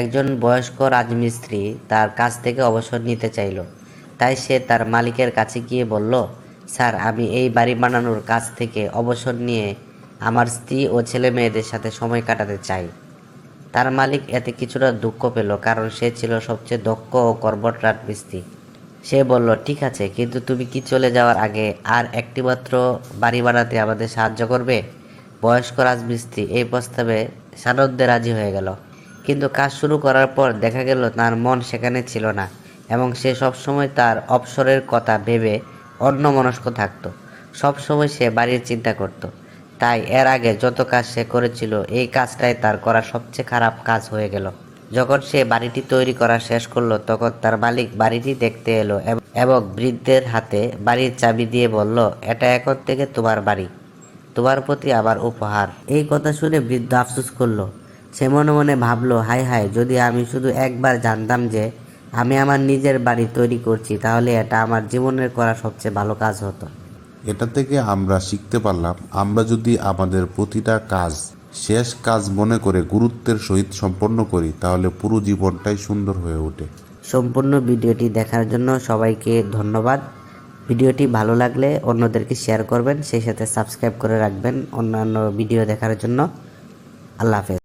একজন বয়স্ক রাজমিস্ত্রি তার কাছ থেকে অবসর নিতে চাইল। তাই সে তার মালিকের কাছে গিয়ে বলল, স্যার, আমি এই বাড়ি বানানোর কাজ থেকে অবসর নিয়ে আমার স্ত্রী ও ছেলে মেয়েদের সাথে সময় কাটাতে চাই। তার মালিক এতে কিছুটা দুঃখ পেল, কারণ সে ছিল সবচেয়ে দক্ষ ও কর্মঠ রাজমিস্ত্রি। সে বলল, ঠিক আছে, কিন্তু তুমি কি চলে যাওয়ার আগে আর একটিমাত্র বাড়ি বানাতে আমাদের সাহায্য করবে? বয়স্ক রাজমিস্ত্রি এই প্রস্তাবে সানন্দে রাজি হয়ে গেল। কিন্তু কাজ শুরু করার পর দেখা গেল তার মন সেখানে ছিল না এবং সে সবসময় তার অবসরের কথা ভেবে অন্য মনস্ক থাকতো। সবসময় সে বাড়ির চিন্তা করত। তাই এর আগে যত কাজ সে করেছিল, এই কাজটাই তার করা সবচেয়ে খারাপ কাজ হয়ে গেল। যখন সে বাড়িটি তৈরি করা শেষ করল, তখন তার মালিক বাড়িটি দেখতে এলো এবং বৃদ্ধের হাতে বাড়ির চাবি দিয়ে বলল, এটা এখন থেকে তোমার বাড়ি। তোমার প্রতি আমার উপহার। এই কথা শুনে বৃদ্ধ আফসোস করল। সে মনে মনে ভাবলো হাই হাই যদি আমি শুধু একবার জানতাম যে আমি আমার নিজের বাড়ি তৈরি করছি তাহলে এটা আমার জীবনের করা সবচেয়ে ভালো কাজ হতো। এটা থেকে আমরা শিখতে পারলাম আমরা যদি আমাদের প্রতিটা কাজ শেষ কাজ মনে করে গুরুত্বের সহিত সম্পন্ন করি তাহলে পুরো জীবনটাই সুন্দর হয়ে ওঠে। সম্পূর্ণ ভিডিওটি দেখার জন্য সবাইকে ধন্যবাদ। ভিডিওটি ভালো লাগলে অন্যদেরকে শেয়ার করবেন সেই সাথে সাবস্ক্রাইব করে রাখবেন অন্যান্য ভিডিও দেখার জন্য। আল্লাহ হাফেজ।